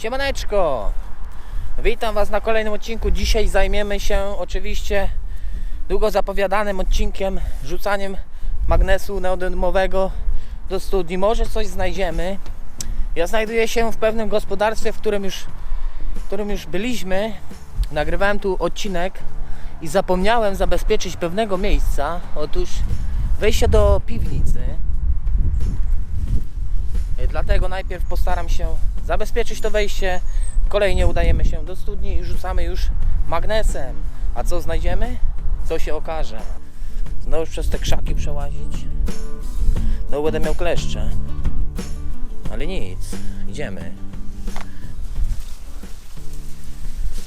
Siemaneczko! Witam Was na kolejnym odcinku. Dzisiaj zajmiemy się oczywiście długo zapowiadanym odcinkiem rzucaniem magnesu neodymowego do studni. Może coś znajdziemy. Ja znajduję się w pewnym gospodarstwie, w którym już, w którym już byliśmy. Nagrywałem tu odcinek i zapomniałem zabezpieczyć pewnego miejsca. Otóż wejście do piwnicy. Dlatego najpierw postaram się zabezpieczyć to wejście. Kolejnie udajemy się do studni i rzucamy już magnesem. A co znajdziemy? Co się okaże? Znowu przez te krzaki przełazić. No będę miał kleszcze. Ale nic, idziemy.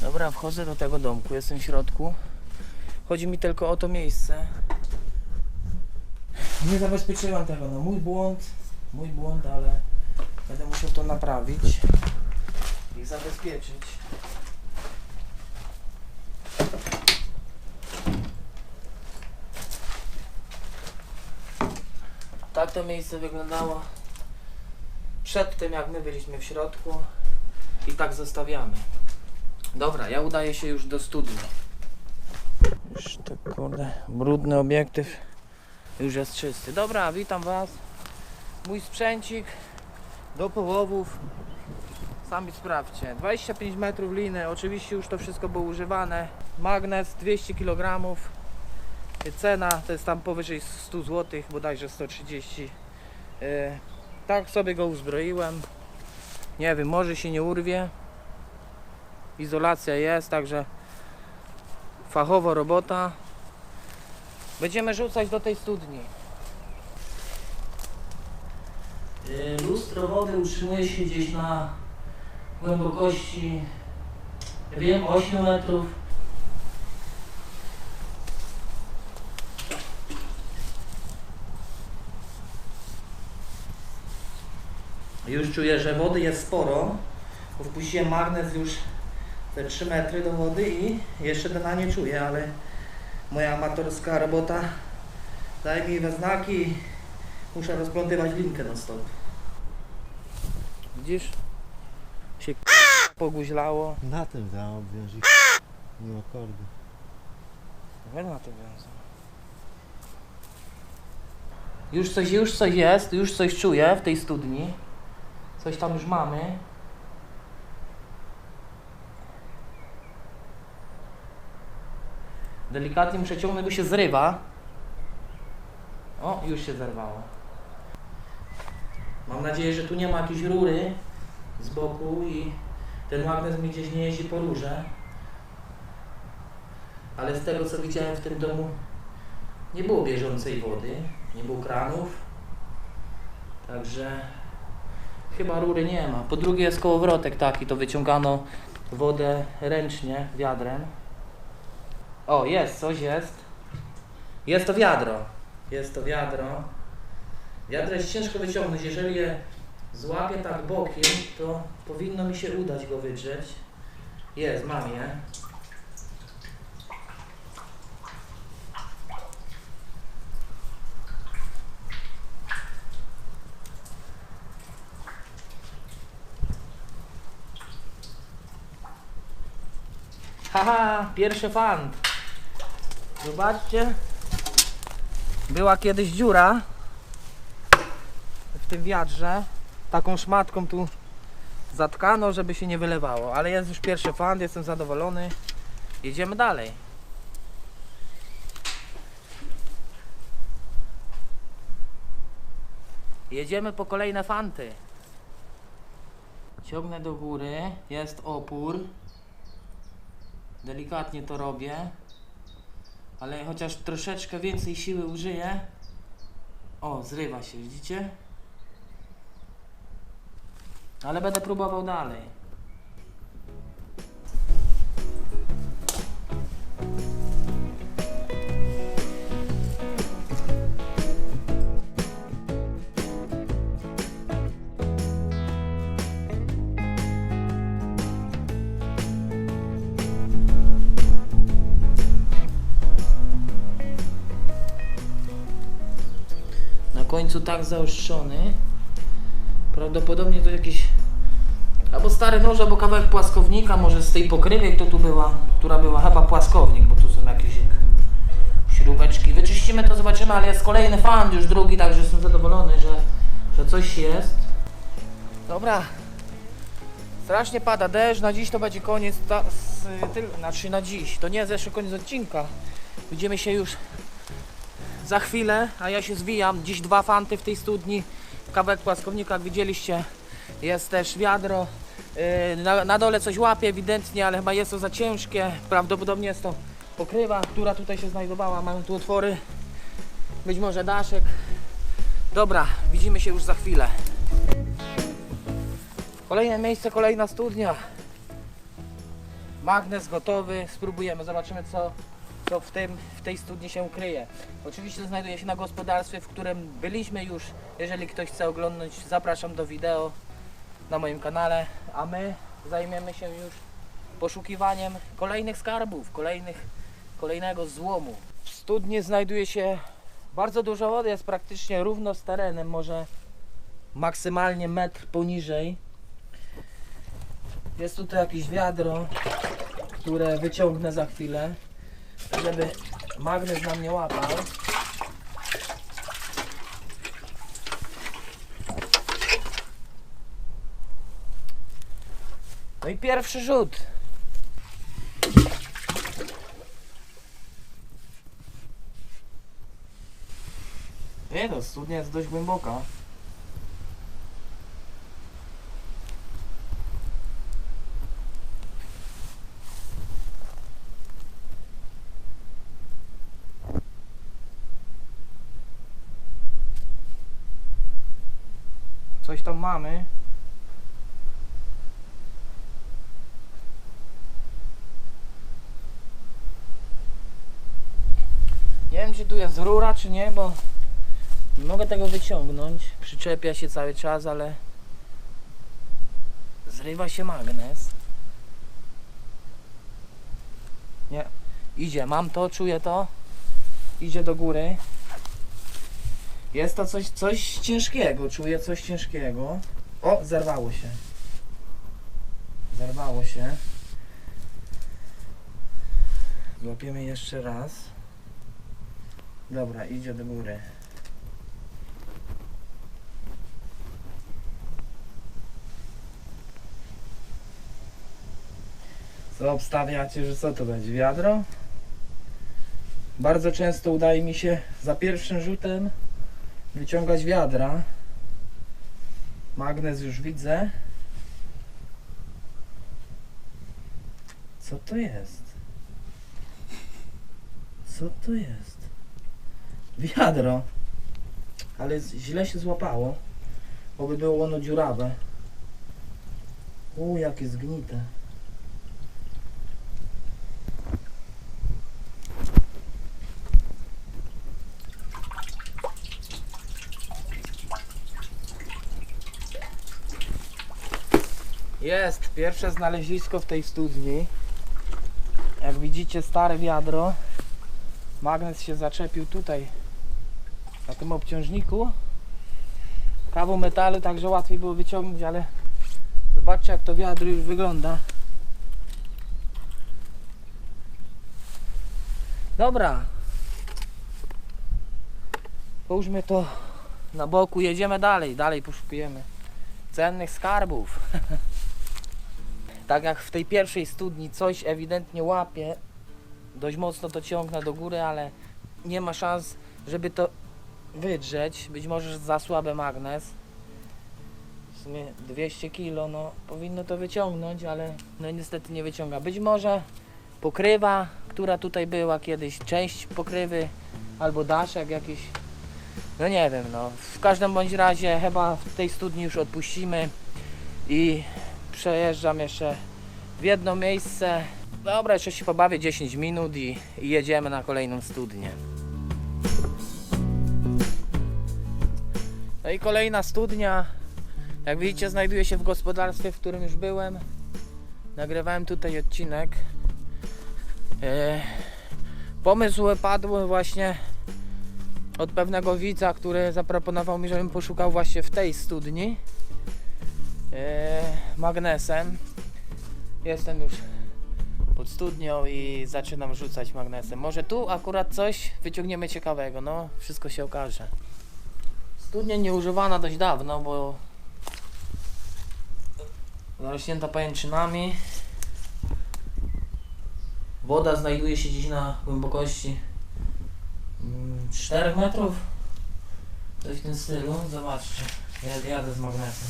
Dobra, wchodzę do tego domku, jestem w środku. Chodzi mi tylko o to miejsce. Nie zabezpieczyłem tego, no mój błąd, mój błąd, ale będę musiał to naprawić i zabezpieczyć. Tak to miejsce wyglądało przed tym, jak my byliśmy w środku i tak zostawiamy. Dobra, ja udaję się już do studni. Już tak kurde, brudny obiektyw już jest czysty. Dobra, witam Was. Mój sprzęcik do połowów. Sami sprawdźcie. 25 metrów liny, oczywiście już to wszystko było używane. Magnes 200 kg. Cena to jest tam powyżej 100 zł, bodajże 130. E, Tak sobie go uzbroiłem. Nie wiem, może się nie urwie. Izolacja jest, także fachowo robota. Będziemy rzucać do tej studni. Lustro wody utrzymuje się gdzieś na głębokości, nie wiem, 8 metrów. Już czuję, że wody jest sporo, bo wpuściłem magnes już te 3 metry do wody i jeszcze dna nie czuję, ale moja amatorska robota daje mi we znaki. Muszę rozplątywać linkę na stop. Widzisz? Się poguźlało. Na tym dam obwiązik. Nie akordy. Jak na to wiązał? Już coś, już coś jest, już coś czuję w tej studni. Coś tam już mamy. Delikatnie muszę ciągnąć, bo się zrywa. O, już się zerwało. Mam nadzieję, że tu nie ma jakiejś rury z boku i ten magnes mi gdzieś nie jeździ po rurze. Ale z tego co widziałem w tym domu nie było bieżącej wody, nie było kranów. Także chyba rury nie ma. Po drugie jest kołowrotek taki, to wyciągano wodę ręcznie wiadrem. O, jest, coś jest. Jest to wiadro. Jest to wiadro. Wiadro jest ciężko wyciągnąć. Jeżeli je złapię tak bokiem, to powinno mi się udać go wydrzeć. Jest, mam je. Haha, pierwszy fant. Zobaczcie. Była kiedyś dziura w tym wiadrze. Taką szmatką tu zatkano, żeby się nie wylewało. Ale jest już pierwszy fant, jestem zadowolony. Jedziemy dalej. Jedziemy po kolejne fanty. Ciągnę do góry, jest opór. Delikatnie to robię. Ale chociaż troszeczkę więcej siły użyję. O, zrywa się, widzicie? Ale będę próbował dalej. Na końcu tak zaostrzony. Prawdopodobnie to jakieś Albo stary nóż, albo kawałek płaskownika, może z tej pokrywy, kto tu była, która była chyba płaskownik, bo tu są jakieś śrubeczki. Wyczyścimy to, zobaczymy, ale jest kolejny fan, już drugi, także jestem zadowolony, że, że coś jest. Dobra. Strasznie pada deszcz, na dziś to będzie koniec, ta, z, znaczy na dziś, to nie jest jeszcze koniec odcinka. Widzimy się już za chwilę, a ja się zwijam. Dziś dwa fanty w tej studni, kawałek płaskownika, jak widzieliście. Jest też wiadro. Yy, Na, na dole coś łapie ewidentnie, ale chyba jest to za ciężkie. Prawdopodobnie jest to pokrywa, która tutaj się znajdowała. Mamy tu otwory. Być może daszek. Dobra, widzimy się już za chwilę. Kolejne miejsce, kolejna studnia. Magnes gotowy. Spróbujemy, zobaczymy co, co w, tym, w tej studni się kryje. Oczywiście znajduje się na gospodarstwie, w którym byliśmy już. Jeżeli ktoś chce oglądać, zapraszam do wideo na moim kanale, a my zajmiemy się już poszukiwaniem kolejnych skarbów, kolejnych, kolejnego złomu. W studni znajduje się bardzo dużo wody, jest praktycznie równo z terenem, może maksymalnie metr poniżej. Jest tutaj jakieś wiadro, które wyciągnę za chwilę, żeby magnes nam nie łapał. No i pierwszy rzut. Nie no, studnia jest dość głęboka. Coś tam mamy. Nie wiem czy tu jest rura czy nie, bo nie mogę tego wyciągnąć. Przyczepia się cały czas, ale zrywa się magnes. Nie. Idzie, mam to, czuję to. Idzie do góry. Jest to coś, coś ciężkiego, czuję coś ciężkiego. O, zerwało się. Zerwało się. Złapiemy jeszcze raz. Dobra, idzie do góry. Co obstawiacie, że co to będzie? Wiadro? Bardzo często udaje mi się za pierwszym rzutem wyciągać wiadra. Magnes już widzę. Co to jest? Co to jest? Wiadro. Ale źle się złapało. Oby było ono dziurawe. U, jakie zgnite. Jest pierwsze znalezisko w tej studni. Jak widzicie stare wiadro. Magnes się zaczepił tutaj tym obciążniku. Kawał metalu, także łatwiej było wyciągnąć, ale zobaczcie jak to wiadro już wygląda. Dobra. Połóżmy to na boku, jedziemy dalej, dalej poszukujemy cennych skarbów. tak jak w tej pierwszej studni coś ewidentnie łapie, dość mocno to ciągnę do góry, ale nie ma szans, żeby to wydrzeć. Być może za słaby magnes. W sumie 200 kg, no powinno to wyciągnąć, ale no niestety nie wyciąga. Być może pokrywa, która tutaj była kiedyś, część pokrywy albo daszek jakiś. No nie wiem, no. W każdym bądź razie chyba w tej studni już odpuścimy i przejeżdżam jeszcze w jedno miejsce. Dobra, jeszcze się pobawię 10 minut i, i jedziemy na kolejną studnię. I kolejna studnia. Jak widzicie, znajduje się w gospodarstwie, w którym już byłem. Nagrywałem tutaj odcinek. E, pomysł padł właśnie od pewnego widza, który zaproponował mi, żebym poszukał właśnie w tej studni. e, magnesem. Jestem już pod studnią i zaczynam rzucać magnesem. Może tu akurat coś wyciągniemy ciekawego, no wszystko się okaże. Studnia nieużywana dość dawno, bo zarośnięta pajęczynami. Woda znajduje się gdzieś na głębokości mm, 4 metrów. Coś w tym stylu. Zobaczcie. Ja jadę z magnesem.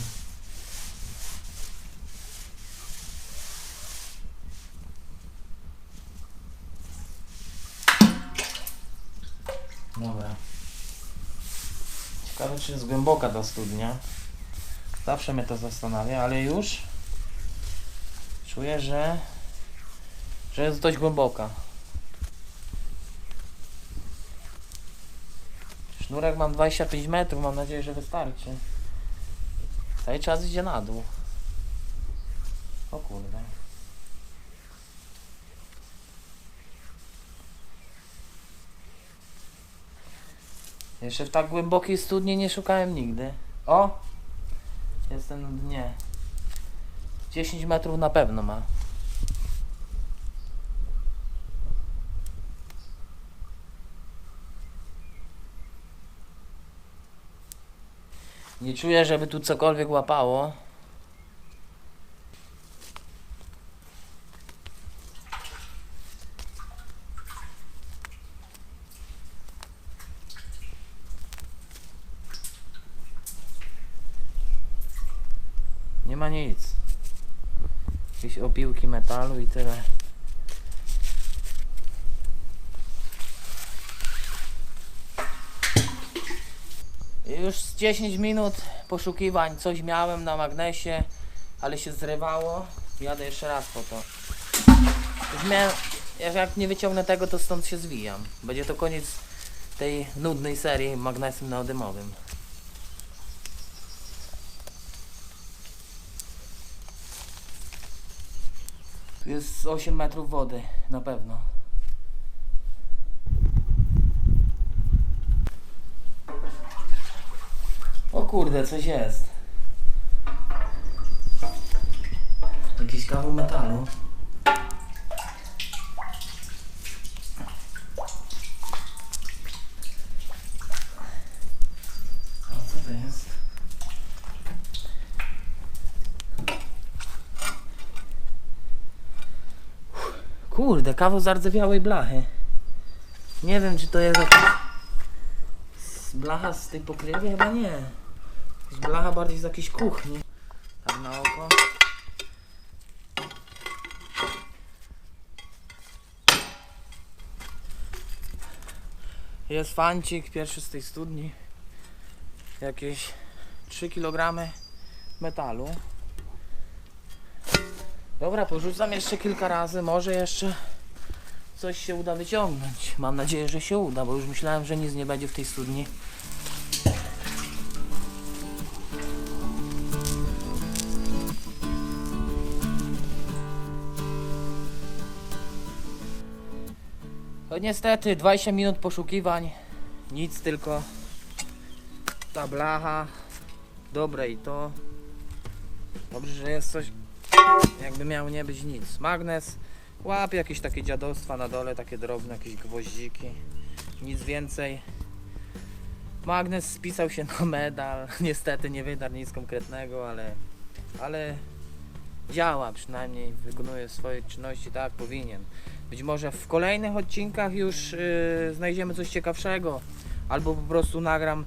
Dobra. Ciekawe czy jest głęboka ta studnia. Zawsze mnie to zastanawia, ale już czuję, że że jest dość głęboka. Sznurek mam 25 metrów, mam nadzieję, że wystarczy. Cały czas idzie na dół. O kurde. Jeszcze w tak głębokiej studni nie szukałem nigdy. O! Jestem na dnie. 10 metrów na pewno ma. Nie czuję, żeby tu cokolwiek łapało. Ma nic. Jakieś opiłki metalu i tyle. Już z 10 minut poszukiwań coś miałem na magnesie, ale się zrywało. Jadę jeszcze raz po to. Już miałem, jak, nie wyciągnę tego, to stąd się zwijam. Będzie to koniec tej nudnej serii magnesem neodymowym. Tu jest 8 metrów wody, na pewno. O kurde, coś jest. Jakiś kawał metalu. A co to jest? Kurde, kawał zardzewiałej blachy. Nie wiem, czy to jest jakaś blacha z tej pokrywy? Chyba nie. Z blacha bardziej z jakiejś kuchni. Tak na oko. Jest fancik, pierwszy z tej studni. Jakieś 3 kg metalu. Dobra, porzucam jeszcze kilka razy, może jeszcze coś się uda wyciągnąć. Mam nadzieję, że się uda, bo już myślałem, że nic nie będzie w tej studni. No niestety 20 minut poszukiwań, nic tylko ta blacha, dobre i to. Dobrze, że jest coś, jakby miało nie być nic. Magnes, łapie jakieś takie dziadostwa na dole, takie drobne, jakieś gwoździki, nic więcej. Magnes spisał się na medal, niestety nie wydarł nic konkretnego, ale, ale działa przynajmniej, wykonuje swoje czynności tak powinien. Być może w kolejnych odcinkach już yy, znajdziemy coś ciekawszego, albo po prostu nagram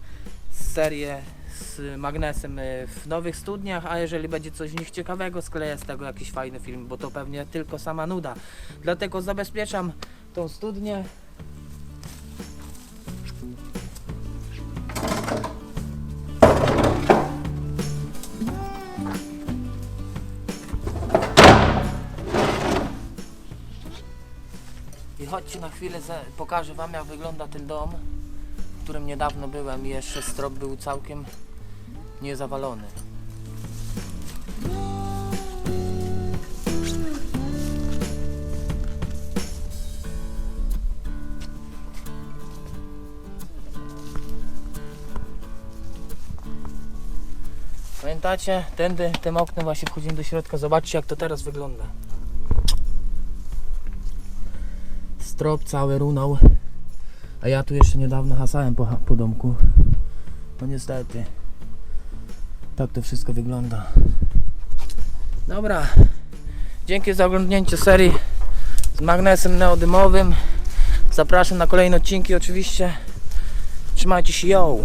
serię z magnesem yy, w nowych studniach, a jeżeli będzie coś w nich ciekawego, skleję z tego jakiś fajny film, bo to pewnie tylko sama nuda. Dlatego zabezpieczam tą studnię. I chodźcie na chwilę, pokażę Wam jak wygląda ten dom, w którym niedawno byłem i jeszcze strop był całkiem niezawalony. Pamiętacie? Tędy, tym oknem właśnie wchodzimy do środka. Zobaczcie jak to teraz wygląda. Strop cały runął. A ja tu jeszcze niedawno hasałem po, po domku. No niestety. Tak to wszystko wygląda. Dobra. Dzięki za oglądnięcie serii z magnesem neodymowym. Zapraszam na kolejne odcinki oczywiście. Trzymajcie się, yo!